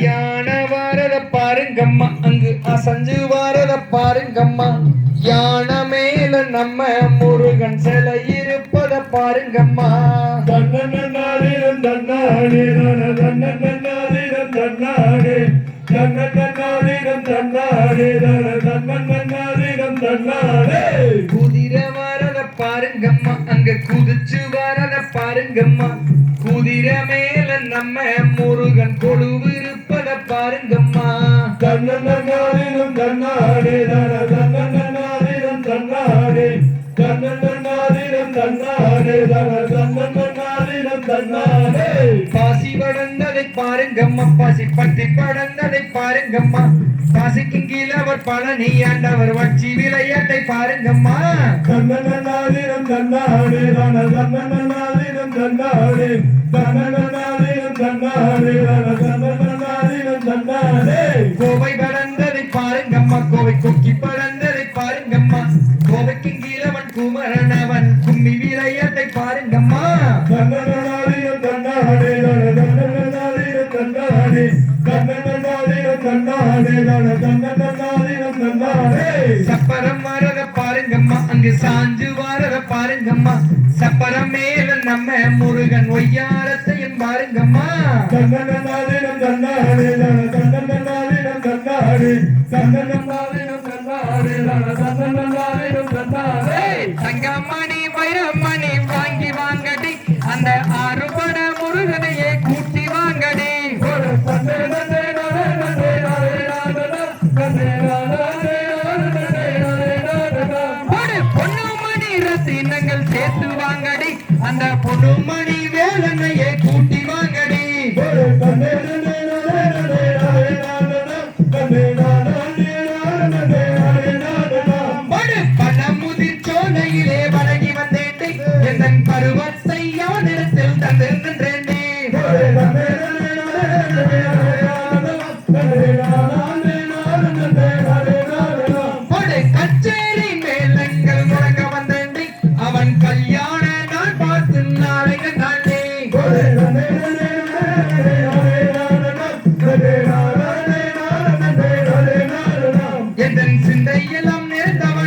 யானை வாரத பாருங்கம்மா அங்கு அசஞ்சு வாரத பாருங்கம்மா. யானை மேல நம்ம முருகன் சிலை இருப்பத பாருங்கம்மா. தன்னன்னாதினம் தன்னானே தன தன்னன்னாதினம் தன்னானே தன்னன்னாதினம் தன்னானே. தன பாருங்கம்மா அங்க குதிச்சு வரத பாருங்கம்மா. குதிரை மேல நம்ம முருகன் கொழுவு இருப்பத பாருங்கம்மா தன்னன்னாதினம் தன்னானே தன தன்னன்னாதினம் தன்னானே தன்னாடே தன்னானே தன்னாடே பாருங்கம்மா பாசி பட்டி படந்ததை பாருங்கம்மா. பாசிக்கு கீழே அவர் பழனி ஆண்டவர் வச்சி விளையாட்டை பாருங்கம்மா. தன்னன்னாதினம் தன்னானே தன தன்னன்னாதினம் தன்னானே தன்னன்னாதினம் தன்னானே தன தன்னன்னாதினம் தன்னானே கோவை படந்ததை பாருங்கம்மா கோவை கொக்கி படந்ததை சப்பரம் வரத பாருங்கம்மா அங்கு சாஞ்சு வாரத பாருங்கம்மா. சப்பரம் மேல நம்ம முருகன் ஒய்யாரத்தையும் பாருங்கம்மா. தன்னன்னாதினம் தன்னானே தன தன்னன்னாதினம் தன்னானே தன்னன்னாதினம் அந்த abierta.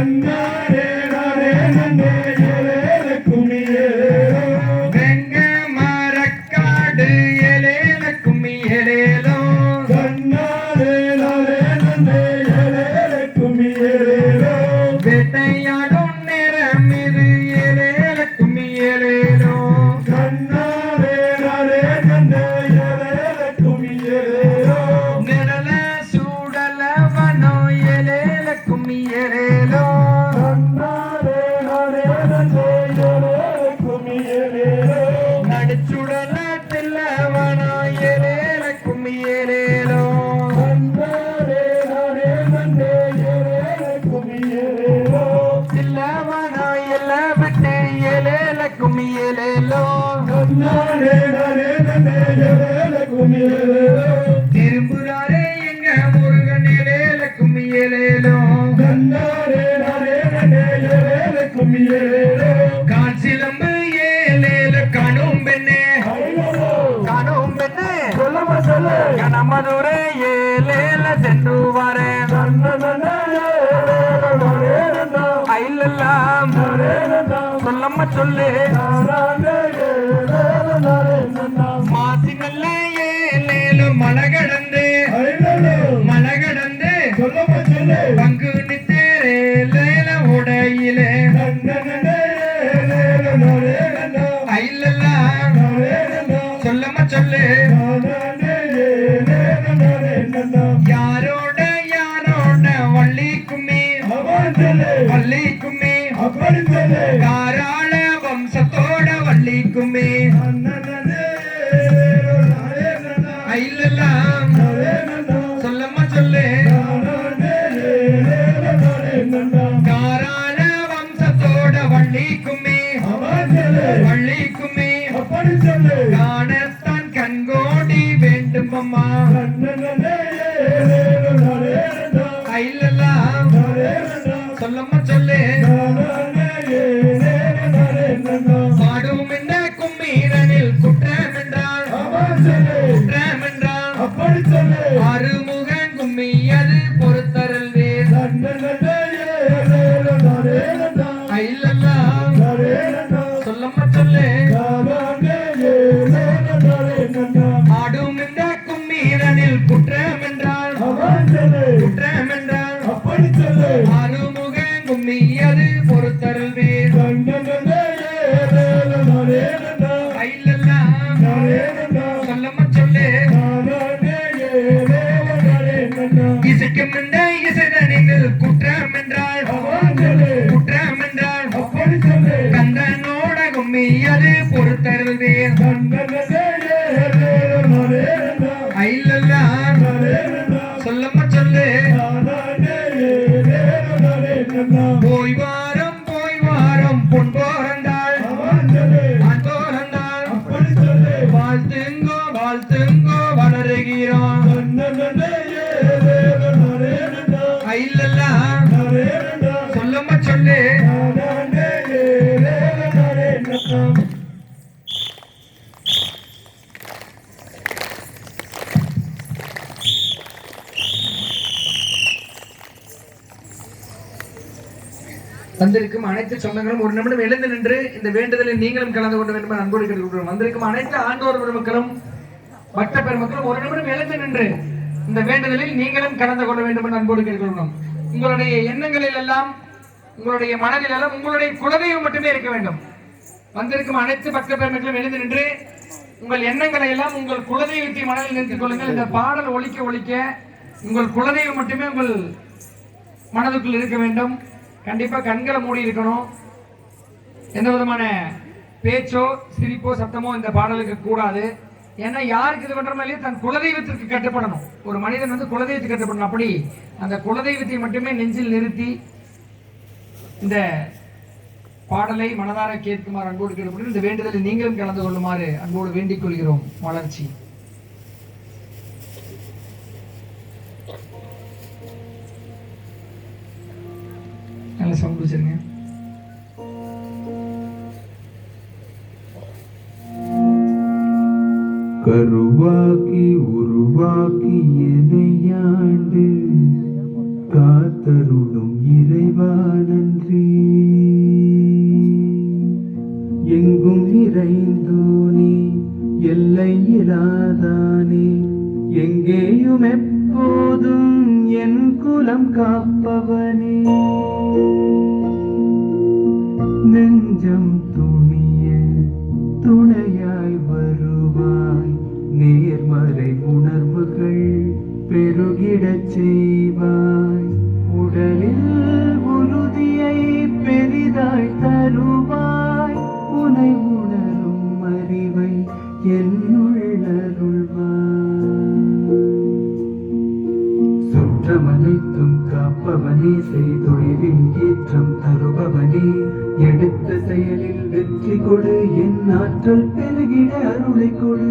and ஏலேல திரும்புறாரே எங்க முருகன் ஏலேல கும்மி ஏலேல காணும் பெண்ணே காணும் பெண்ணே கனமதுரை ஏலேல சென்று சொல்லம்மா சொல்லு சொல்லம்மா சொல்லு யாரோட யாரோட வள்ளி கும்மி வள்ளி கும்மி தாராள வம்சத்தோட வள்ளி கும்மி ஐலெல்லாம் மெய்யது நாரேனடா சொல்லம்மா சொல்லு. போய் வாரம் போய் வாரம் பொன் போறந்தாள் போறந்தாள் அப்படி சொல்லு வாழ்த்துங்கோ வாழ்த்துங்கோ வளருகிறோம். நன்னனே வந்திருக்கும் அனைத்து சொந்தங்களும் ஒரு நிமிடம் எழுந்து நின்று இந்த வேண்டுதலில் நீங்களும் கலந்து கொள்ள வேண்டும் என அன்போடு கேட்டுக்கொள்கிறோம். வந்திருக்கும் அனைத்து ஆண்டோர் பெருமக்களும் பக்த பெருமக்களும் ஒரு நிமிடம் எழுந்து நின்று இந்த வேண்டுதலில் நீங்களும் கலந்து கொள்ள வேண்டும் என அன்போடு கேட்டுக்கொள்கிறோம். உங்களுடைய எண்ணங்களில் எல்லாம் உங்களுடைய மனதில் எல்லாம் உங்களுடைய குலதெய்வம் மட்டுமே இருக்க வேண்டும். வந்திருக்கும் அனைத்து பக்த பெருமக்களும் எழுந்து நின்று உங்கள் எண்ணங்களை எல்லாம் உங்கள் குலதெய்வத்தை மனதில் நிறுத்திக் கொள்ளுங்கள். இந்த பாடல் ஒழிக்க ஒழிக்க உங்கள் குலதெய்வம் மட்டுமே உங்கள் மனதுக்குள் இருக்க வேண்டும். கண்டிப்பாக கண்களை மூடி இருக்கணும். எந்த விதமான பேச்சோ சிரிப்போ சத்தமோ இந்த பாடலுக்கு கூடாது. ஏன்னா யாருக்கு இது பண்றோமோ இல்லையோ தன் குலதெய்வத்திற்கு கட்டுப்படணும். ஒரு மனிதன் வந்து குலதெய்வத்துக்கு கட்டுப்படணும். அப்படி அந்த குலதெய்வத்தை மட்டுமே நெஞ்சில் நிறுத்தி இந்த பாடலை மனதார கேட்குமாறு அன்போடு கேட்கப்பட்டு இந்த வேண்டுதலில் நீங்களும் கலந்து கொள்ளுமாறு அன்போடு வேண்டிக் கொள்கிறோம். வளர்ச்சி. நல்ல சவுண்ட் வச்சிருங்க கருவாக்கி உருவாக்கி எனையாண்டு காத்தருளும் இறைவா நன்றி எங்கும் நிறைந்தோனே எல்லை இராதானே எங்கேயும் எப்போதும் என் குலம் காப்பவன். துணையாய் வருவாய். நேர்மறை உணர்வுகள் பெருகிடச் செய்வாய். காப்பவனே செய்தொழிலின் ஏற்றம் தருபவனே. எடுத்த செயலில் வெற்றி கொடு என் ஆற்றல் பெருகிட அருளை கொடு.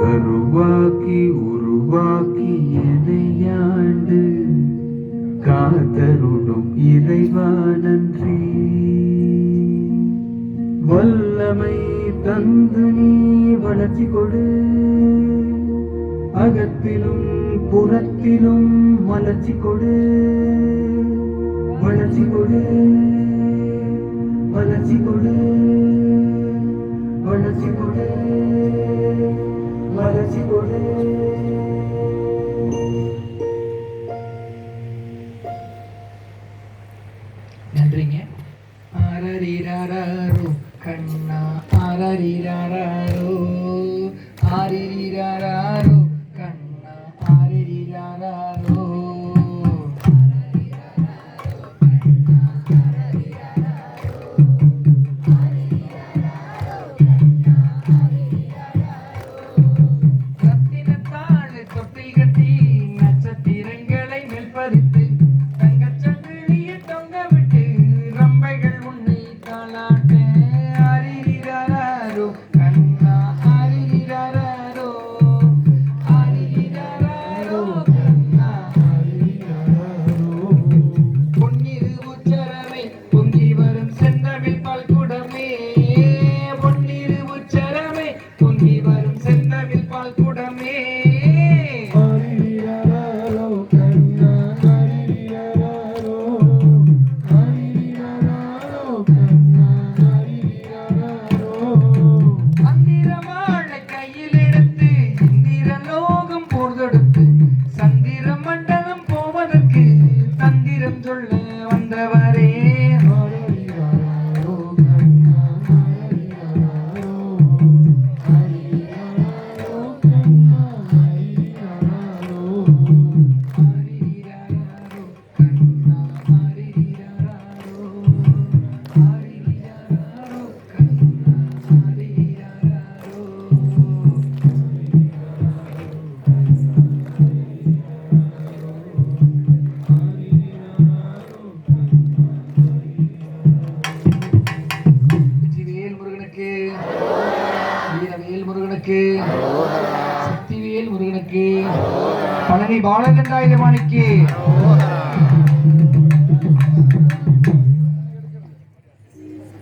கருவாக்கி உருவாக்கி எனையாண்டு காத்தருடும் இறைவா நன்றி. வல்லமை தந்து நீ வளர்ச்சி கொடு. அகத்திலும் புறத்திலும் வளர்ச்சி கொடு. வளர்ச்சி கொடு. வளர்ச்சி கொடு. பாலகண்டாயுதமானிக்கு